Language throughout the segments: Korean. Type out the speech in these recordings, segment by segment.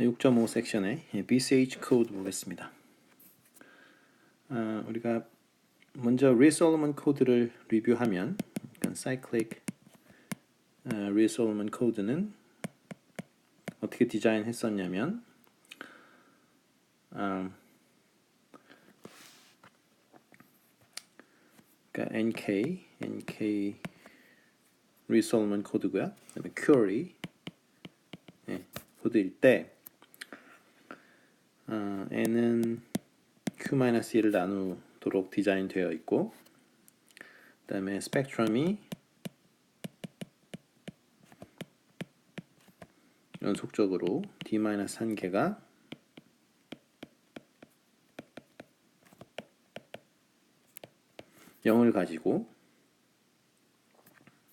6.5 섹션의 BCH 코드 보겠습니다. 아, 우리가 먼저 리솔로먼 코드를 리뷰하면 그러니까 cyclic 아, 코드는 어떻게 디자인했었냐면 아, 그러니까 NK NK 리솔로먼 코드고요. 그다음에 query 네, 코드일 때 어, n은 q-1을 나누도록 디자인되어 있고 그 다음에 스펙트럼이 연속적으로 d-1개가 영을 가지고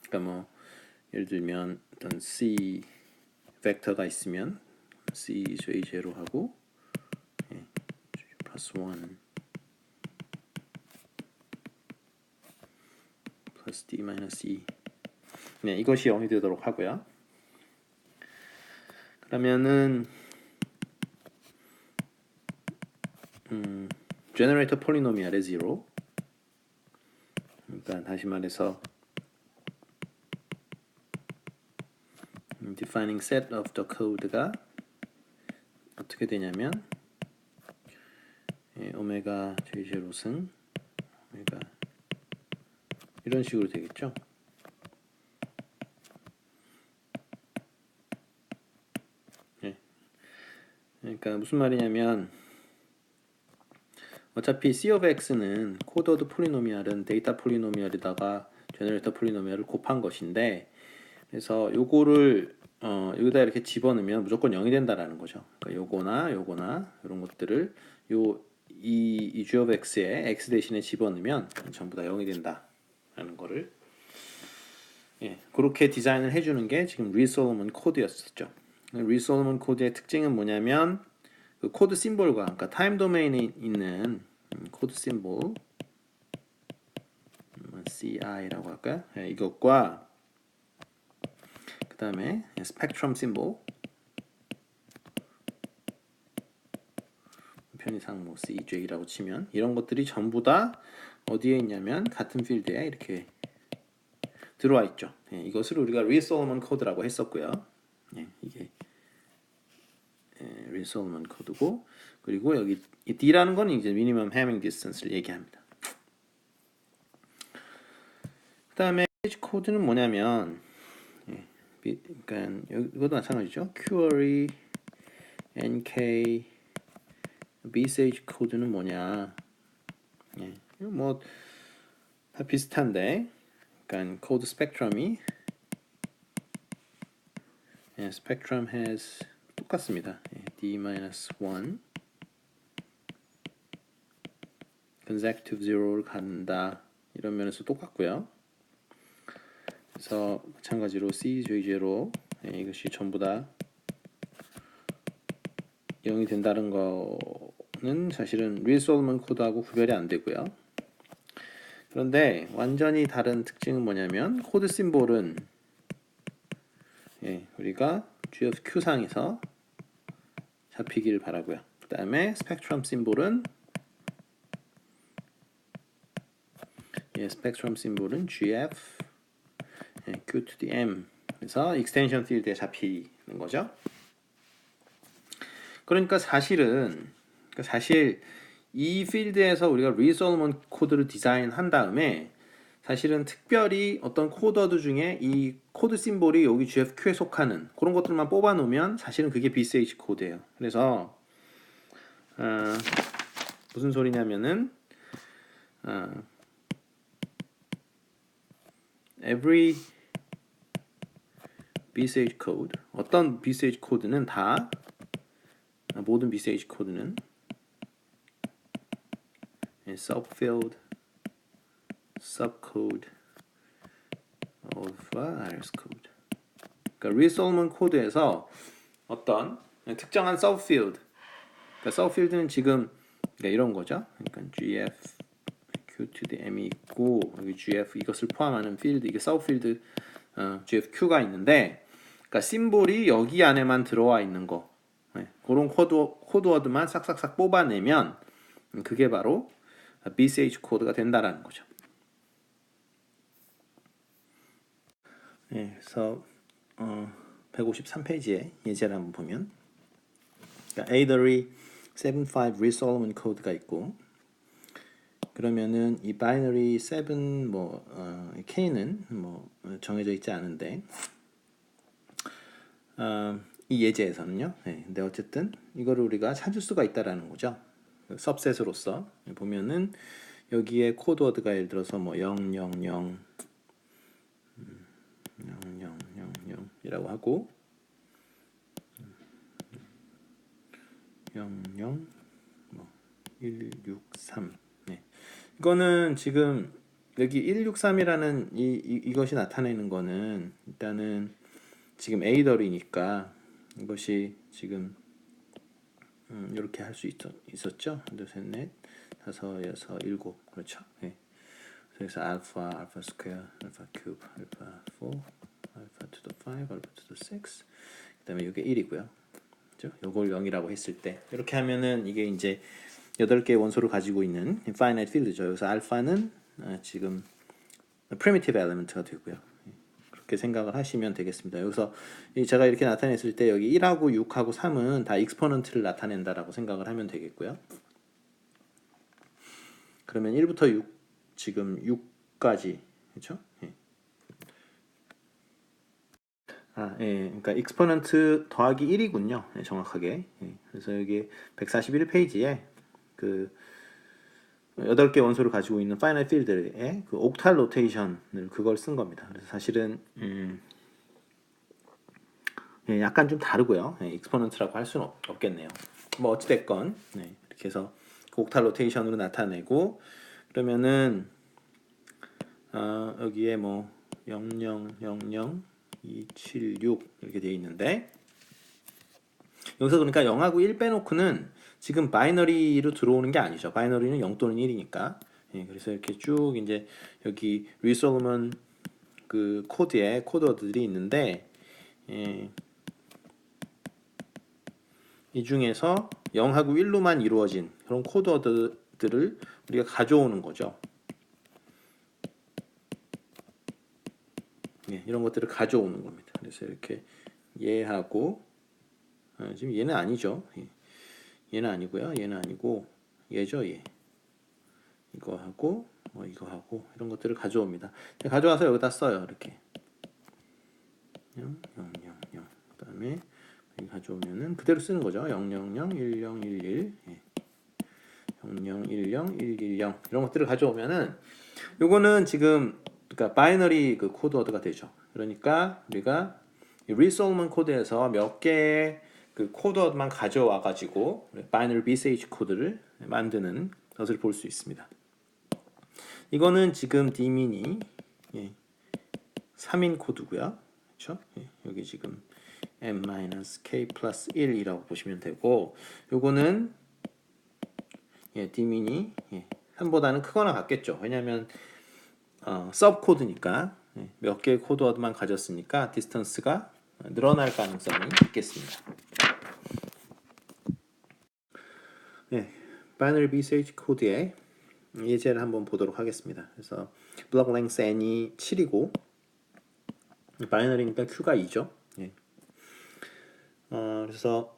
그러니까 뭐 예를 들면 어떤 c 벡터가 있으면 c 제로 하고 예, 플러스 1 플러스 d 마이너스 2 네, 이것이 0이 되도록 하고요. 그러면은 음, generator polynomial의 0 그러니까 다시 말해서 음, defining set of the code가 어떻게 되냐면 예, 오메가 j0 승 오메가 이런 식으로 되겠죠. 예. 그러니까 무슨 말이냐면 어차피 C of X는 코더드 폴리노미알은 데이터 폴리노미알에다가 제너레이터 폴리노미알을 곱한 것인데 그래서 요거를 어, 여기다 이렇게 집어넣으면 무조건 0이 된다라는 거죠. 그러니까 요거나 요거나 이런 것들을 요 이, 이 G of X에 X 대신에 집어넣으면 전부 다 0이 된다라는 거를 예, 그렇게 디자인을 해주는 게 지금 리솔로몬 코드였었죠. 리솔로몬 코드의 특징은 뭐냐면 그 코드 심볼과 그러니까 타임 도메인에 있는 음, 코드 심볼 음, CI라고 할까요? 예, 이것과 그 다음에 스펙트럼 심볼 편의상 뭐 CJ라고 치면 이런 것들이 전부 다 어디에 있냐면 같은 필드에 이렇게 들어와 있죠. 예, 이것을 우리가 리솔로몬 코드라고 했었고요. 예, 이게 예, 리솔로몬 코드고 그리고 여기 이 D라는 건 이제 미니멈 해밍 디스턴스를 얘기합니다. 그다음에 코드는 뭐냐면 예, 비- 그러니까 이것도 마찬가지죠. query nk bsh 코드는 뭐냐? 예, 이거 뭐다 비슷한데, 그러니까 코드 스펙트럼이 예, 스펙트럼 has 똑같습니다. 예, d-1 consecutive zero를 간다 이런 면에서 똑같고요. 그래서 마찬가지로 C, J0 예, 이것이 전부 다 0이 된다는 거 는 사실은 리솔먼 코드하고 구별이 안 되고요. 그런데 완전히 다른 특징은 뭐냐면 코드 심볼은 예, 우리가 G of Q 상에서 잡히기를 바라고요. 그 다음에 스펙트럼 심볼은 예, 스펙트럼 심볼은 GF 예, Q to the M 그래서 익스텐션 필드에 잡히는 거죠. 그러니까 사실은 그러니까 사실 이 필드에서 우리가 리솔먼 코드를 디자인한 다음에 사실은 특별히 어떤 코더드 중에 이 코드 심볼이 여기 GFQ에 속하는 그런 것들만 뽑아 놓으면 사실은 그게 BCH 코드예요. 그래서 어, 무슨 소리냐면은 어, every BCH 코드 어떤 BCH 코드는 다 아, 모든 BCH 코드는 예, subfield subcode of RS code. 그러니까 리솔먼 코드에서 어떤 특정한 subfield, 그러니까 subfield는 지금 그러니까 이런 거죠. 그러니까 GF Q to the M이 있고 여기 GF 이것을 포함하는 필드 이게 subfield 어, GFQ가 있는데, 그러니까 심볼이 여기 안에만 들어와 있는 거. 네, 그런 코드 코드워드만 싹싹싹 뽑아내면 그게 바로 BCH 코드가 된다라는 거죠. 네, 그래서 어, 153페이지에 예제를 한번 보면 그러니까 Adder이 75 Resolvement 코드가 있고 그러면은 이 바이너리 7뭐 어, k는 뭐 정해져 있지 않은데 어, 이 예제에서는요. 네, 근데 어쨌든 이거를 우리가 찾을 수가 있다라는 거죠. 그 सब셋으로서 보면은 여기에 코드워드가 예를 들어서 뭐 0, 0, 0, 0, 0, 0, 0이라고 하고 0, 0, 뭐 1, 6, 3. 네. 이거는 지금 여기 163이라는 이, 이 이것이 나타내는 거는 일단은 지금 에이더리니까 이것이 지금 음, 이렇게 할 수 있었죠. 둘, 셋, 넷, 다섯, 여섯, 일곱. 그렇죠. 네. 그래서 알파, 알파 스퀘어, 알파 큐브, 알파 4, 알파 to the 5, 알파 to the 6. 그 다음에 이게 1이고요. 그죠? 요걸 0이라고 했을 때 이렇게 하면은 이게 이제 8개의 원소를 가지고 있는 infinite field죠. 여기서 알파는 어, 지금 primitive element가 되고요. 그렇게 생각을 하시면 되겠습니다. 여기서 제가 이렇게 나타냈을 때 여기 1하고 6하고 3은 다 익스포넌트를 나타낸다라고 생각을 하면 되겠고요. 그러면 1부터 6 지금 6까지 그렇죠? 예. 아, 예. 그러니까 익스포넌트 더하기 1이군요. 예, 정확하게. 예. 그래서 여기 141페이지에 그 8개 원소를 가지고 있는 파이널 필드의 그 옥탈 로테이션을 그걸 쓴 겁니다. 그래서 사실은 음, 예, 약간 좀 다르고요. 예, 익스포넌트라고 할 수는 없, 겠네요뭐 어찌 됐건 네, 이렇게 해서 그 옥탈 로테이션으로 나타내고 그러면은 어, 여기에 뭐 0000 276 이렇게 되어 있는데 여기서 그러니까 0하고 1 빼놓고는 지금 바이너리로 들어오는 게 아니죠. 바이너리는 0 또는 1이니까. 예, 그래서 이렇게 쭉 이제 여기 리솔먼 그 코드에 코드들이 있는데 예, 이 중에서 0하고 1로만 이루어진 그런 코드들을 우리가 가져오는 거죠. 예, 이런 것들을 가져오는 겁니다. 그래서 이렇게 얘하고 아, 지금 얘는 아니죠. 예. 얘는 아니고요. 얘는 아니고 얘죠. 얘. 이거 하고 뭐 이거 하고 이런 것들을 가져옵니다. 가져와서 여기다 써요. 이렇게 0, 0, 0, 0. 그다음에 가져오면은 그대로 쓰는 거죠. 0, 0, 0, 1, 0, 1, 1. 예. 0, 0, 1, 0, 1, 1, 0 이런 것들을 가져오면은 요거는 지금 그러니까 바이너리 그 코드 워드가 되죠. 그러니까 우리가 리솔먼 코드에서 몇 개의 그 코드만 가져와 가지고 바이너리 BCH 코드를 만드는 것을 볼 수 있습니다. 이거는 지금 디민이 예, 3인 코드고요. 그렇죠? 예, 여기 지금 m-k 플러스 1이라고 보시면 되고 요거는 예, 디민이 예, 3보다는 크거나 같겠죠. 왜냐하면 어, 서브 코드니까 예, 몇 개의 코드만 가졌으니까 디스턴스가 늘어날 가능성이 있겠습니다. 네, 바이너리 BCH 코드의 예제를 한번 보도록 하겠습니다. 그래서 블록 랭스 n이 7이고 바이너리니까 q가 2죠. 예. 어, 그래서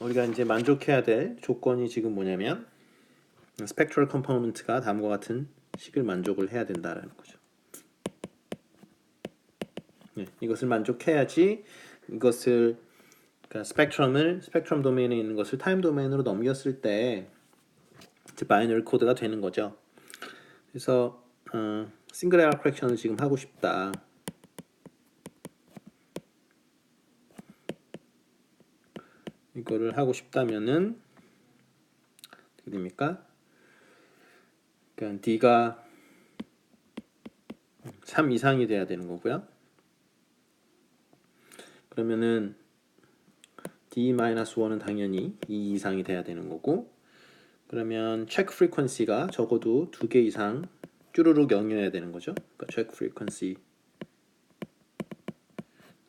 우리가 이제 만족해야 될 조건이 지금 뭐냐면 스펙트럴 컴포넌트가 다음과 같은 식을 만족을 해야 된다라는 거죠. 예, 이것을 만족해야지 이것을 그러니까 스펙트럼을 스펙트럼 도메인에 있는 것을 타임 도메인으로 넘겼을 때 이제 바이너리 코드가 되는 거죠. 그래서 어, 싱글 에러 크렉션을 지금 하고 싶다. 이거를 하고 싶다면은 어떻게 됩니까? 그러니까 D가 3 이상이 돼야 되는 거고요. 그러면은 D-1은 당연히 2 이상이 돼야 되는 거고 그러면 체크 프리퀀시가 적어도 두 개 이상 쭈루룩 0이어야 되는 거죠. 그러니까 체크 프리퀀시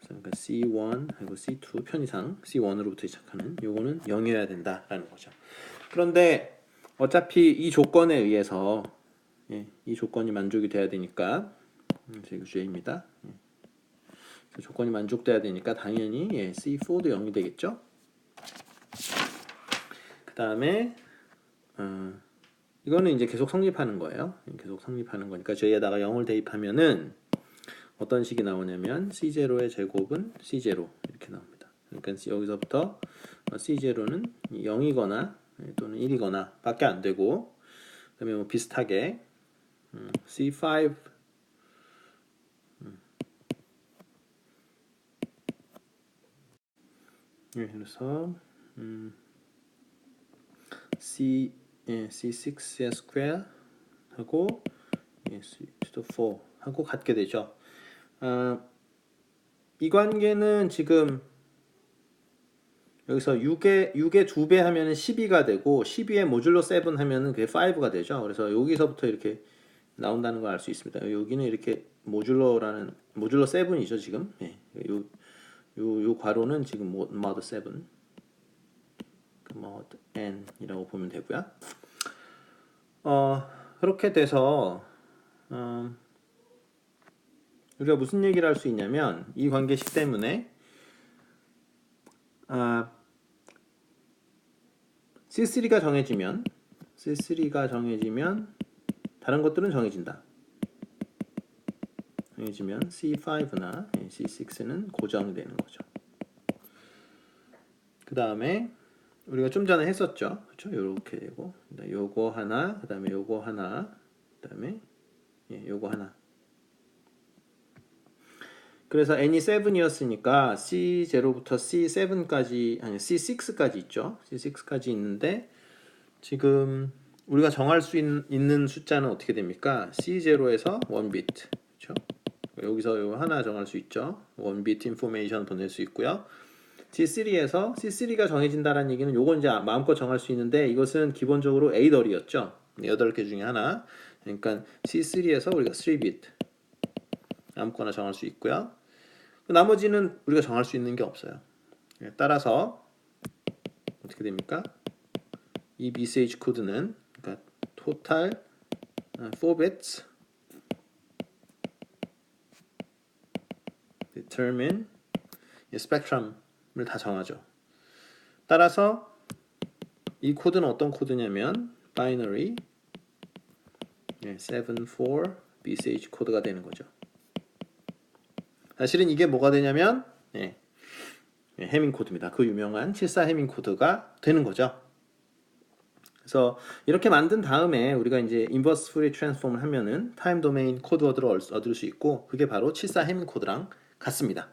그러니까 C1 하고 C2 편의상 C1으로부터 시작하는 요거는 0이어야 된다라는 거죠. 그런데 어차피 이 조건에 의해서 예, 이 조건이 만족이 돼야 되니까 음, 이거 J입니다. 예. 그 조건이 만족돼야 되니까 당연히 예, C4도 0이 되겠죠. 그 다음에 어, 이거는 이제 계속 성립하는 거예요. 계속 성립하는 거니까 저희에다가 0을 대입하면은 어떤 식이 나오냐면 C0의 제곱은 C0 이렇게 나옵니다. 그러니까 여기서부터 C0는 0이거나 또는 1이거나 밖에 안 되고 그다음에 뭐 비슷하게 음, C5 음. 예, 그래서 음, C 예, C6의 square 하고 예, C to the 4 하고 같게 되죠. 아, 이 관계는 지금 여기서 6의 6의 2배 하면은 12가 되고 12의 모듈로 7 하면은 그게 5가 되죠. 그래서 여기서부터 이렇게 나온다는 걸 알 수 있습니다. 여기는 이렇게 모듈로라는 모듈로 7이죠, 지금. 예. 요, 요, 요 괄호는 지금 모- mod 7. 그 mod n이라고 보면 되고요. 어, 그렇게 돼서 어, 우리가 무슨 얘기를 할 수 있냐면 이 관계식 때문에 아, C3가 정해지면 C3가 정해지면 다른 것들은 정해진다. 정해지면 C5나 C6는 고정이 되는 거죠. 그 다음에 우리가 좀 전에 했었죠. 그렇죠? 이렇게 되고 그다음에 요거 하나, 그 다음에 요거 하나, 그 다음에 예, 요거 하나. 그래서 n이 7이었으니까 C0부터 C7까지 아니 C6까지 있죠. C6까지 있는데 지금 우리가 정할 수 있, 는 숫자는 어떻게 됩니까? C0에서 1비트. 그렇죠? 여기서 요 하나 정할 수 있죠. 1비트 인포메이션 보낼 수 있고요. C3에서 C3가 정해진다는 얘기는 요건 이제 마음껏 정할 수 있는데 이것은 기본적으로 8얼이었죠. 8개 중에 하나. 그러니까 C3에서 우리가 3비트 아무거나 정할 수 있고요. 나머지는 우리가 정할 수 있는 게 없어요. 예, 따라서 어떻게 됩니까? 이 BCH 코드는 그러니까 total 4bits determine 이 스펙트럼을 다 정하죠. 따라서 이 코드는 어떤 코드냐면 binary 7, 4 BCH 코드가 되는 거죠. 사실은 이게 뭐가 되냐면 예, 예, 해밍 코드입니다. 그 유명한 74 해밍 코드가 되는 거죠. 그래서 이렇게 만든 다음에 우리가 이제 인버스 프리 트랜스폼을 하면은 타임 도메인 코드 워드를 얻을 수 있고 그게 바로 74 해밍 코드랑 같습니다.